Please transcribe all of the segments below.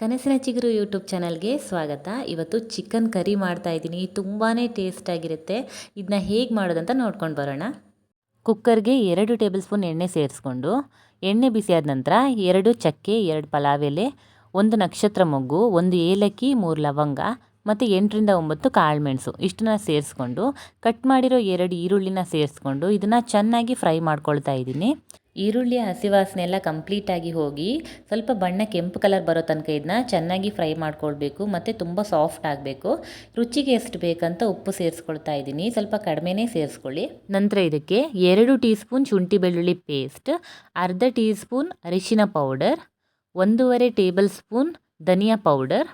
ಕನಸಿನ ಚಿಗುರು ಯೂಟ್ಯೂಬ್ ಚಾನಲ್ಗೆ ಸ್ವಾಗತ. ಇವತ್ತು ಚಿಕನ್ ಕರಿ ಮಾಡ್ತಾ ಇದ್ದೀನಿ. ತುಂಬಾ ಟೇಸ್ಟಾಗಿರುತ್ತೆ ಇದನ್ನ ಹೇಗೆ ಮಾಡೋದಂತ ನೋಡ್ಕೊಂಡು ಬರೋಣ. ಕುಕ್ಕರ್ಗೆ ಎರಡು ಟೇಬಲ್ ಸ್ಪೂನ್ ಎಣ್ಣೆ ಸೇರಿಸ್ಕೊಂಡು, ಎಣ್ಣೆ ಬಿಸಿಯಾದ ನಂತರ ಎರಡು ಚಕ್ಕೆ, ಎರಡು ಪಲಾವ್ ಎಲೆ, ಒಂದು ನಕ್ಷತ್ರ ಮೊಗ್ಗು, ಒಂದು ಏಲಕ್ಕಿ, ಮೂರು ಲವಂಗ ಮತ್ತು ಎಂಟರಿಂದ ಒಂಬತ್ತು ಕಾಳುಮೆಣಸು ಇಷ್ಟನ್ನ ಸೇರಿಸ್ಕೊಂಡು ಕಟ್ ಮಾಡಿರೋ ಎರಡು ಈರುಳ್ಳಿನ ಸೇರಿಸ್ಕೊಂಡು, ಇದನ್ನು ಚೆನ್ನಾಗಿ ಫ್ರೈ ಮಾಡ್ಕೊಳ್ತಾ ಇದ್ದೀನಿ. ಈರುಳ್ಳಿಯ ಹಸಿ ವಾಸನೆ ಎಲ್ಲ ಕಂಪ್ಲೀಟಾಗಿ ಹೋಗಿ, ಸ್ವಲ್ಪ ಬಣ್ಣ ಕೆಂಪು ಕಲರ್ ಬರೋ ತನಕ ಇದನ್ನ ಚೆನ್ನಾಗಿ ಫ್ರೈ ಮಾಡ್ಕೊಳ್ಬೇಕು, ಮತ್ತು ತುಂಬ ಸಾಫ್ಟ್ ಆಗಬೇಕು. ರುಚಿಗೆ ಎಷ್ಟು ಬೇಕಂತ ಉಪ್ಪು ಸೇರಿಸ್ಕೊಳ್ತಾ ಇದ್ದೀನಿ. ಸ್ವಲ್ಪ ಕಡಿಮೆನೇ ಸೇರಿಸ್ಕೊಳ್ಳಿ. ನಂತರ ಇದಕ್ಕೆ ಎರಡು ಟೀ ಸ್ಪೂನ್ ಶುಂಠಿ ಬೆಳ್ಳುಳ್ಳಿ ಪೇಸ್ಟ್ ಅರ್ಧ ಟೀ ಸ್ಪೂನ್ ಅರಿಶಿನ ಪೌಡರ್ ಒಂದೂವರೆ ಟೇಬಲ್ ಸ್ಪೂನ್ ಧನಿಯಾ ಪೌಡರ್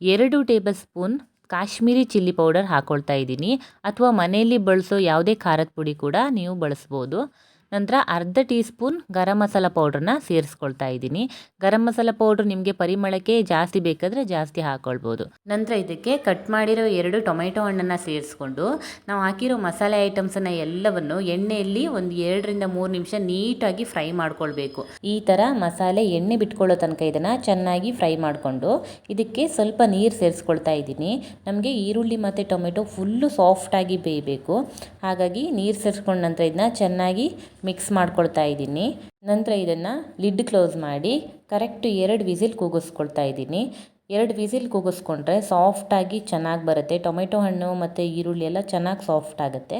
ಎರಡು tablespoon Kashmiri chilli powder ಹಾಕ್ಕೊಳ್ತಾ ಇದ್ದೀನಿ. ಅಥವಾ ಮನೆಯಲ್ಲಿ ಬಳಸೋ ಯಾವುದೇ ಖಾರದ ಪುಡಿ ಕೂಡ ನೀವು ಬಳಸ್ಬೋದು. ನಂತರ ಅರ್ಧ ಟೀ ಸ್ಪೂನ್ ಗರಂ ಮಸಾಲ ಪೌಡ್ರನ್ನ ಸೇರಿಸ್ಕೊಳ್ತಾ ಇದ್ದೀನಿ. ಗರಂ ಮಸಾಲ ಪೌಡ್ರ್ ನಿಮಗೆ ಪರಿಮಳಕ್ಕೆ ಜಾಸ್ತಿ ಬೇಕಾದರೆ ಜಾಸ್ತಿ ಹಾಕ್ಕೊಳ್ಬೋದು ನಂತರ ಇದಕ್ಕೆ ಕಟ್ ಮಾಡಿರೋ ಎರಡು ಟೊಮೆಟೊ ಹಣ್ಣನ್ನು ಸೇರಿಸ್ಕೊಂಡು ನಾವು ಹಾಕಿರೋ ಮಸಾಲೆ ಐಟಮ್ಸನ್ನು ಎಲ್ಲವನ್ನು ಎಣ್ಣೆಯಲ್ಲಿ ಒಂದು ಎರಡರಿಂದ ಮೂರು ನಿಮಿಷ ನೀಟಾಗಿ ಫ್ರೈ ಮಾಡ್ಕೊಳ್ಬೇಕು. ಈ ಥರ ಮಸಾಲೆ ಎಣ್ಣೆ ಬಿಟ್ಕೊಳ್ಳೋ ತನಕ ಇದನ್ನು ಚೆನ್ನಾಗಿ ಫ್ರೈ ಮಾಡಿಕೊಂಡು ಇದಕ್ಕೆ ಸ್ವಲ್ಪ ನೀರು ಸೇರಿಸ್ಕೊಳ್ತಾ ಇದ್ದೀನಿ. ನಮಗೆ ಈರುಳ್ಳಿ ಮತ್ತು ಟೊಮೆಟೊ ಫುಲ್ಲು ಸಾಫ್ಟಾಗಿ ಬೇಯಬೇಕು. ಹಾಗಾಗಿ ನೀರು ಸೇರಿಸ್ಕೊಂಡ ನಂತರ ಇದನ್ನ ಚೆನ್ನಾಗಿ ಮಿಕ್ಸ್ ಮಾಡ್ಕೊಳ್ತಾ ಇದ್ದೀನಿ. ನಂತರ ಇದನ್ನು ಲಿಡ್ ಕ್ಲೋಸ್ ಮಾಡಿ ಕರೆಕ್ಟ್ ಎರಡು ವಿಸಿಲ್ ಕೂಗಿಸ್ಕೊಳ್ತಾ ಇದ್ದೀನಿ. ಎರಡು ವಿಸಿಲ್ ಕೂಗಿಸ್ಕೊಂಡ್ರೆ ಸಾಫ್ಟಾಗಿ ಚೆನ್ನಾಗಿ ಬರುತ್ತೆ. ಟೊಮೆಟೊ ಹಣ್ಣು ಮತ್ತು ಈರುಳ್ಳಿ ಎಲ್ಲ ಚೆನ್ನಾಗಿ ಸಾಫ್ಟ್ ಆಗುತ್ತೆ.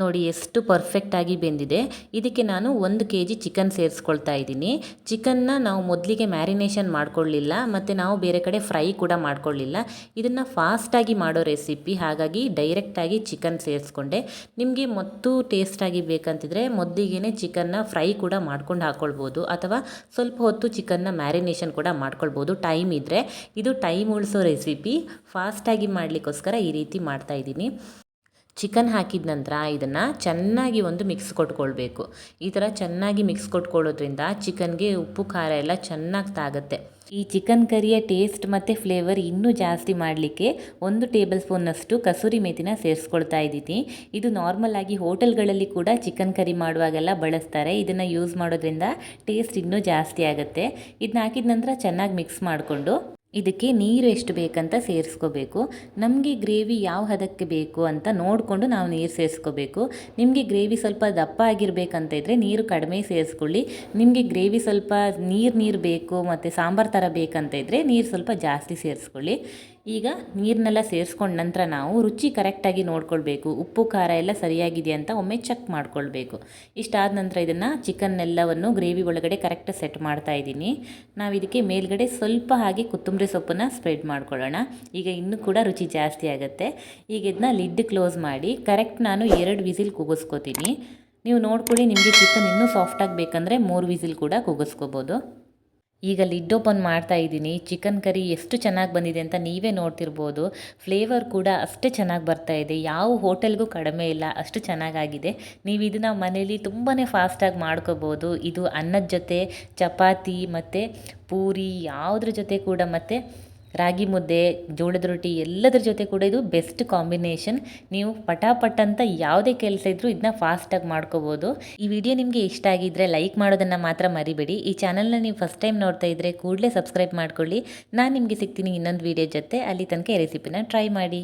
ನೋಡಿ, ಎಷ್ಟು ಪರ್ಫೆಕ್ಟಾಗಿ ಬೆಂದಿದೆ. ಇದಕ್ಕೆ ನಾನು ಒಂದು ಕೆ ಜಿ ಚಿಕನ್ ಸೇರಿಸ್ಕೊಳ್ತಾ ಇದ್ದೀನಿ. ಚಿಕನ್ನ ನಾವು ಮೊದಲಿಗೆ ಮ್ಯಾರಿನೇಷನ್ ಮಾಡ್ಕೊಳ್ಳಿಲ್ಲ, ಮತ್ತು ನಾವು ಬೇರೆ ಕಡೆ ಫ್ರೈ ಕೂಡ ಮಾಡ್ಕೊಳ್ಳಿಲ್ಲ. ಇದನ್ನು ಫಾಸ್ಟಾಗಿ ಮಾಡೋ ರೆಸಿಪಿ ಹಾಗಾಗಿ ಡೈರೆಕ್ಟಾಗಿ ಚಿಕನ್ ಸೇರಿಸ್ಕೊಂಡೆ. ನಿಮಗೆ ಮತ್ತು ಟೇಸ್ಟಾಗಿ ಬೇಕಂತಿದ್ರೆ ಮೊದಲಿಗೆ ಚಿಕನ್ನ ಫ್ರೈ ಕೂಡ ಮಾಡ್ಕೊಂಡು ಹಾಕ್ಕೊಳ್ಬೋದು ಅಥವಾ ಸ್ವಲ್ಪ ಹೊತ್ತು ಚಿಕನ್ನ ಮ್ಯಾರಿನೇಷನ್ ಕೂಡ ಮಾಡ್ಕೊಳ್ಬೋದು ಟೈಮ್ ಇದ್ದರೆ ಇದು ಟೈಮ್ ಉಳಿಸೋ ರೆಸಿಪಿ ಫಾಸ್ಟಾಗಿ ಮಾಡಲಿಕ್ಕೋಸ್ಕರ ಈ ರೀತಿ ಮಾಡ್ತಾಯಿದ್ದೀನಿ ಚಿಕನ್ ಹಾಕಿದ ನಂತರ ಇದನ್ನು ಚೆನ್ನಾಗಿ ಒಂದು ಮಿಕ್ಸ್ ಕೊಟ್ಕೊಳ್ಬೇಕು. ಈ ಥರ ಚೆನ್ನಾಗಿ ಮಿಕ್ಸ್ ಕೊಟ್ಕೊಳ್ಳೋದ್ರಿಂದ ಚಿಕನ್ಗೆ ಉಪ್ಪು, ಖಾರ ಎಲ್ಲ ಚೆನ್ನಾಗಿ ತಾಗುತ್ತೆ. ಈ ಚಿಕನ್ ಕರಿಯ ಟೇಸ್ಟ್ ಮತ್ತು ಫ್ಲೇವರ್ ಇನ್ನೂ ಜಾಸ್ತಿ ಮಾಡಲಿಕ್ಕೆ ಒಂದು ಟೇಬಲ್ ಸ್ಪೂನ್ನಷ್ಟು ಕಸೂರಿ ಮೇಥಿನ ಸೇರಿಸ್ಕೊಳ್ತಾ ಇದ್ದೀನಿ. ಇದು ನಾರ್ಮಲ್ ಆಗಿ ಹೋಟೆಲ್ಗಳಲ್ಲಿ ಕೂಡ ಚಿಕನ್ ಕರಿ ಮಾಡುವಾಗೆಲ್ಲ ಬಳಸ್ತಾರೆ. ಇದನ್ನು ಯೂಸ್ ಮಾಡೋದ್ರಿಂದ ಟೇಸ್ಟ್ ಇನ್ನೂ ಜಾಸ್ತಿ ಆಗುತ್ತೆ. ಇದನ್ನ ಹಾಕಿದ ನಂತರ ಚೆನ್ನಾಗಿ ಮಿಕ್ಸ್ ಮಾಡಿಕೊಂಡು ಇದಕ್ಕೆ ನೀರು ಎಷ್ಟು ಬೇಕಂತ ಸೇರಿಸ್ಕೋಬೇಕು. ನಮಗೆ ಗ್ರೇವಿ ಯಾವ ಹದಕ್ಕೆ ಬೇಕು ಅಂತ ನೋಡಿಕೊಂಡು ನಾವು ನೀರು ಸೇರಿಸ್ಕೋಬೇಕು. ನಿಮಗೆ ಗ್ರೇವಿ ಸ್ವಲ್ಪ ದಪ್ಪ ಆಗಿರಬೇಕಂತ ಇದ್ದರೆ ನೀರು ಕಡಿಮೆ ಸೇರಿಸ್ಕೊಳ್ಳಿ. ನಿಮಗೆ ಗ್ರೇವಿ ಸ್ವಲ್ಪ ನೀರು ನೀರು ಬೇಕು ಮತ್ತು ಸಾಂಬಾರು ಥರ ಬೇಕಂತ ಇದ್ದರೆ ನೀರು ಸ್ವಲ್ಪ ಜಾಸ್ತಿ ಸೇರಿಸ್ಕೊಳ್ಳಿ. ಈಗ ನೀರನ್ನೆಲ್ಲ ಸೇರಿಸ್ಕೊಂಡ ನಂತರ ನಾವು ರುಚಿ ಕರೆಕ್ಟಾಗಿ ನೋಡ್ಕೊಳ್ಬೇಕು. ಉಪ್ಪು, ಖಾರ ಎಲ್ಲ ಸರಿಯಾಗಿದೆ ಅಂತ ಒಮ್ಮೆ ಚೆಕ್ ಮಾಡ್ಕೊಳ್ಬೇಕು. ಇಷ್ಟಾದ ನಂತರ ಇದನ್ನು ಚಿಕನ್ನೆಲ್ಲವನ್ನು ಗ್ರೇವಿ ಒಳಗಡೆ ಕರೆಕ್ಟಾಗಿ ಸೆಟ್ ಮಾಡ್ತಾ ಇದ್ದೀನಿ. ನಾವು ಇದಕ್ಕೆ ಮೇಲ್ಗಡೆ ಸ್ವಲ್ಪ ಹಾಗೆ ಕೊತ್ತಂಬರಿ ಸೊಪ್ಪನ್ನು ಸ್ಪ್ರೆಡ್ ಮಾಡ್ಕೊಳ್ಳೋಣ. ಈಗ ಇನ್ನೂ ಕೂಡ ರುಚಿ ಜಾಸ್ತಿ ಆಗುತ್ತೆ. ಈಗ ಇದನ್ನ ಲಿಡ್ ಕ್ಲೋಸ್ ಮಾಡಿ ಕರೆಕ್ಟ್ ನಾನು ಎರಡು ವಿಸಿಲ್ ಕೂಗಿಸ್ಕೋತೀನಿ. ನೀವು ನೋಡ್ಕೊಳ್ಳಿ ನಿಮಗೆ ಚಿಕನ್ ಇನ್ನೂ ಸಾಫ್ಟಾಗಿ ಬೇಕಂದರೆ ಮೂರು ವಿಸಿಲ್ ಕೂಡ ಕೂಗಿಸ್ಕೋಬೋದು. ಈಗ ಲಿಡ್ ಓಪನ್ ಮಾಡ್ತಾ ಇದ್ದೀನಿ. ಚಿಕನ್ ಕರಿ ಎಷ್ಟು ಚೆನ್ನಾಗಿ ಬಂದಿದೆ ಅಂತ ನೀವೇ ನೋಡ್ತಿರ್ಬೋದು. ಫ್ಲೇವರ್ ಕೂಡ ಅಷ್ಟೇ ಚೆನ್ನಾಗಿ ಬರ್ತಾ ಇದೆ. ಯಾವ ಹೋಟೆಲ್ಗೂ ಕಡಿಮೆ ಇಲ್ಲ, ಅಷ್ಟು ಚೆನ್ನಾಗಾಗಿದೆ. ನೀವು ಇದನ್ನು ಮನೇಲಿ ತುಂಬಾ ಫಾಸ್ಟಾಗಿ ಮಾಡ್ಕೋಬೋದು. ಇದು ಅನ್ನದ ಜೊತೆ, ಚಪಾತಿ ಮತ್ತು ಪೂರಿ, ಯಾವುದ್ರ ಜೊತೆ ಕೂಡ ಮತ್ತು ರಾಗಿ ಮುದ್ದೆ, ಜೋಳದ ರೊಟ್ಟಿ ಎಲ್ಲದರ ಜೊತೆ ಕೂಡ ಇದು ಬೆಸ್ಟ್ ಕಾಂಬಿನೇಷನ್ ನೀವು ಪಟಾಪಟ್ ಅಂತ ಯಾವುದೇ ಕೆಲಸ ಇದ್ದರೂ ಇದನ್ನ ಫಾಸ್ಟಾಗಿ ಮಾಡ್ಕೋಬೋದು. ಈ ವಿಡಿಯೋ ನಿಮಗೆ ಇಷ್ಟ ಆಗಿದ್ದರೆ ಲೈಕ್ ಮಾಡೋದನ್ನು ಮಾತ್ರ ಮರಿಬೇಡಿ. ಈ ಚಾನಲ್ನ ನೀವು ಫಸ್ಟ್ ಟೈಮ್ ನೋಡ್ತಾ ಇದ್ದರೆ ಕೂಡಲೇ ಸಬ್ಸ್ಕ್ರೈಬ್ ಮಾಡ್ಕೊಳ್ಳಿ. ನಾನು ನಿಮಗೆ ಸಿಗ್ತೀನಿ ಇನ್ನೊಂದು ವಿಡಿಯೋ ಜೊತೆ. ಅಲ್ಲಿ ತನಕ ರೆಸಿಪಿನ ಟ್ರೈ ಮಾಡಿ.